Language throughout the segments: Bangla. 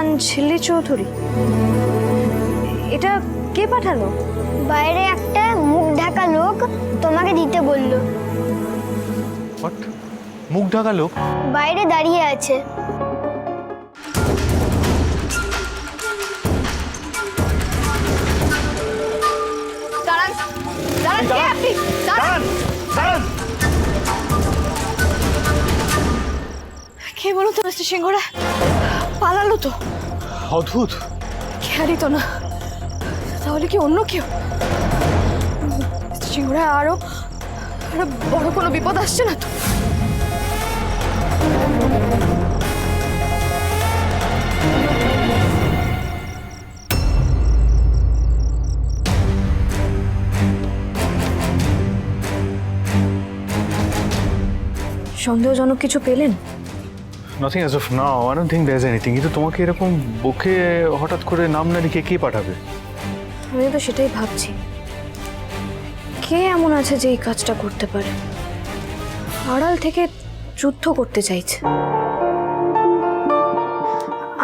চালান ঝিল্লি চৌধুরী। এটা কে পাঠালো? বাইরে একটা মুখ ঢাকা লোক তোমাকে দিতে বলল। মুখ ঢাকা লোক? বাইরে দাঁড়িয়ে আছে। কে বলুন তো মিস্টার সিংহরা? পালালো তো। অদ্ভুত। খেয়ালই তো না। তাহলে কি অন্য কেউ? সিংহরা আরও আরও বড় কোনো বিপদ আসছে না তো? সন্দেহজনক কিছু পেলেন? Nothing as of now I don't think that's anything কিন্তু তোমাকে এরকম বুকে হঠাৎ করে নাম না লিখে কে পাঠাবে? আমি তো সেটাই ভাবছি। কে এমন আছে যে এই কাজটা করতে পারে? আড়াল থেকে যুদ্ধ করতে চাইছে।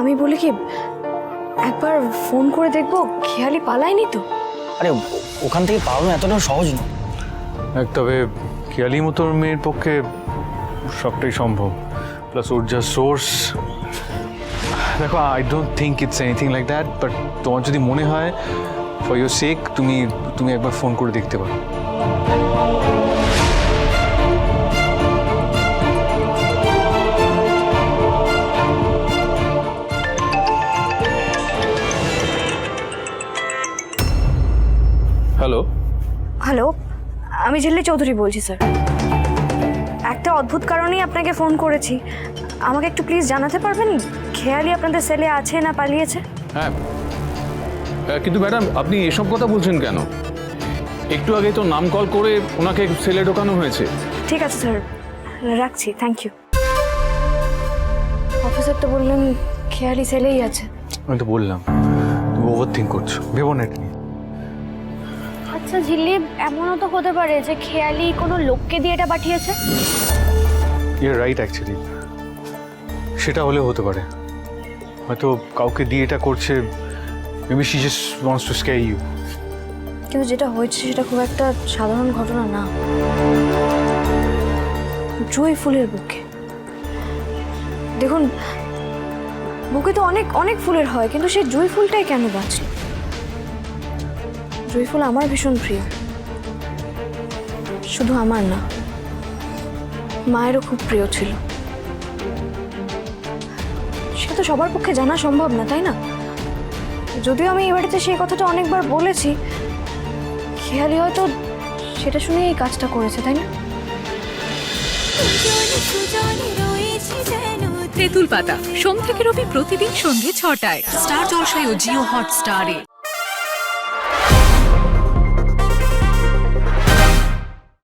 আমি বলি কি একবার ফোন করে দেখব খেয়ালি পালায়নি তো? আরে ওখান থেকে পালানো এতটাও সহজ নয়। এক তবে খেয়ালি মতো মেয়ের পক্ষে সবটাই সম্ভব। প্লাস ওর যা সোর্স দেখো I don't think it's anything like that but তোমার যদি মনে হয় ফর ইউর সেক তুমি তুমি একবার ফোন করে দেখতে পারো হ্যালো হ্যালো আমি ঝিল্লি চৌধুরী বলছি স্যার একটা অদ্ভুত কারণেই আপনাকে ফোন করেছি। আমাকে একটু প্লিজ জানাতে পারবেন? খেয়ালি আপনাদের সেলে আছে না পালিয়েছে? হ্যাঁ। কিন্তু ম্যাডাম আপনি এসব কথা বলছেন কেন? একটু আগে তো নাম কল করে ওনাকে সেলে ঢোকানো হয়েছে। ঠিক আছে স্যার রাখছি থ্যাংক ইউ অফিসার তো বললেন খেয়ালি সেলেই আছে। আমি তো বললাম তুমি ওভার থিঙ্ক করছ ভেবো না এটা নিয়ে। আচ্ছা ঝিল্লি এমনও তো হতে পারে যে খেয়ালি কোনো লোককে দিয়ে এটা পাঠিয়েছে? ইউর রাইট অ্যাকচুয়ালি সেটা হলেও হতে পারে। হয়তো কাউকে দিয়ে এটা করছে maybe she just wants to scare you কিন্তু যেটা হয়েছে সেটা খুব একটা সাধারণ ঘটনা না। জুঁই ফুলের বুকে। দেখুন, বুকে তো অনেক অনেক ফুলের হয়, কিন্তু সেই জুঁই ফুলটাই কেন বাঁচল? জুঁই ফুল আমার ভীষণ প্রিয়। শুধু আমার না। মায়েরও খুব প্রিয় ছিল। সেটা তো সবার পক্ষে জানা সম্ভব না, তাই না? যদিও আমি এই বাড়িতে সেই কথাটা অনেকবার বলেছি, খেয়ালি হয়তো সেটা শুনে এই কাজটা করেছে, তাই না? তেঁতুল পাতা, সোম থেকে রবি প্রতিদিন সন্ধ্যে ছটায়। স্টার জলসায় ও জিও হটস্টারে।